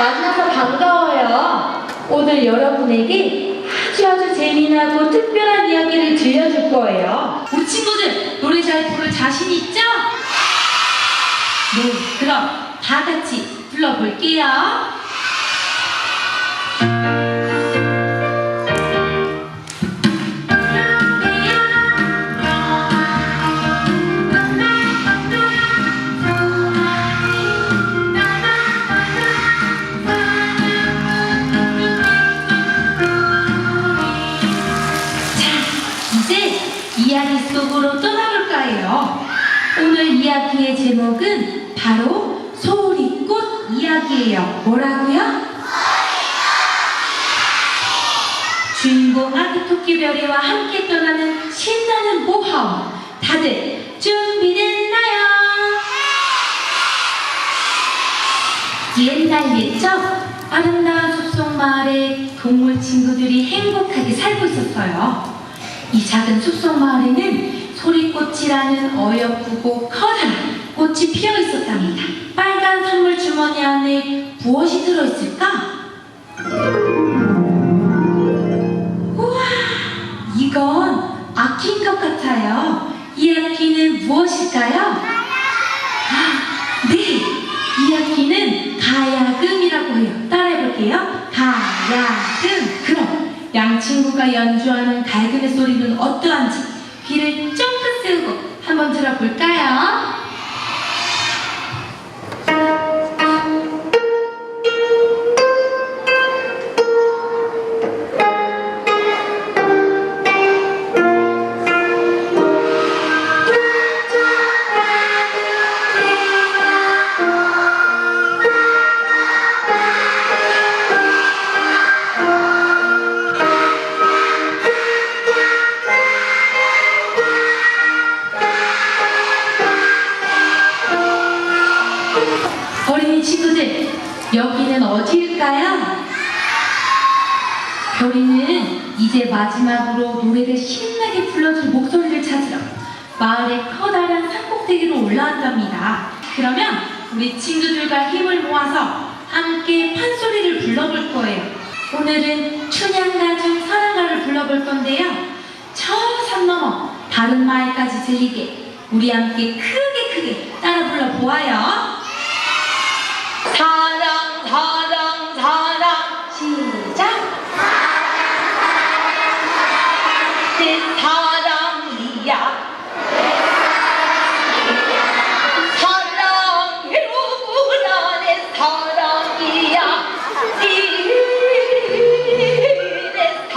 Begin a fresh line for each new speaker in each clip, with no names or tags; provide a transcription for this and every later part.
만나서 반가워요. 오늘 여러분에게 아주 아주 재미나고 특별한 이야기를 들려줄 거예요.
우리 친구들 노래 잘 부를 자신 있죠? 네, 그럼 다 같이 불러볼게요. 오늘 이야기의 제목은 바로 소리꽃 이야기예요. 뭐라고요? 주인공 아기 토끼 별이와 함께 떠나는 신나는 모험. 다들 준비됐나요? 옛날 옛적 아름다운 숲속 마을에 동물 친구들이 행복하게 살고 있었어요. 이 작은 숲속 마을에는 꽃이라는 어여쁘고 커다란 꽃이 피어 있었답니다. 빨간 선물 주머니 안에 무엇이 들어있을까? 우와, 이건 악기인 것 같아요. 이 악기는 무엇일까요? 아, 네, 이 악기는 가야금이라고 해요. 따라해볼게요. 가야금. 그럼 양 친구가 연주하는 가야금의 소리는 어떠한지 귀를 세우고 한번 들어볼까요? 별이는 이제 마지막으로 노래를 신나게 불러줄 목소리를 찾으러 마을의 커다란 산꼭대기로 올라왔답니다. 그러면 우리 친구들과 힘을 모아서 함께 판소리를 불러볼 거예요. 오늘은 춘향가 중 사랑가를 불러볼 건데요. 저산 너머 다른 마을까지 들리게 우리 함께 크게 크게 따라 불러보아요.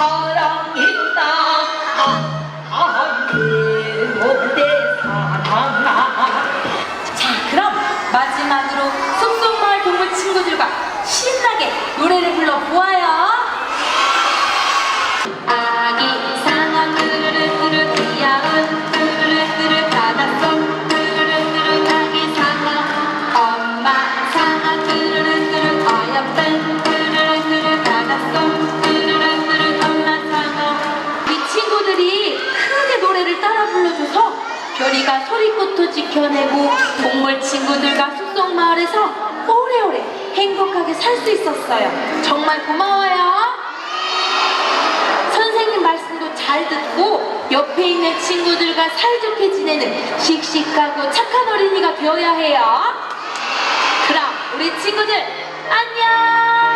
사랑이다 아아내 사랑아 자, 그럼 마지막으로 쏙쏙마을 동물 친구들과 신나게 노래를 불러 보아요. 별이가 소리꽃도 지켜내고 동물 친구들과 숲속 마을에서 오래오래 행복하게 살 수 있었어요. 정말 고마워요. 선생님 말씀도 잘 듣고 옆에 있는 친구들과 사이좋게 지내는 씩씩하고 착한 어린이가 되어야 해요. 그럼 우리 친구들 안녕!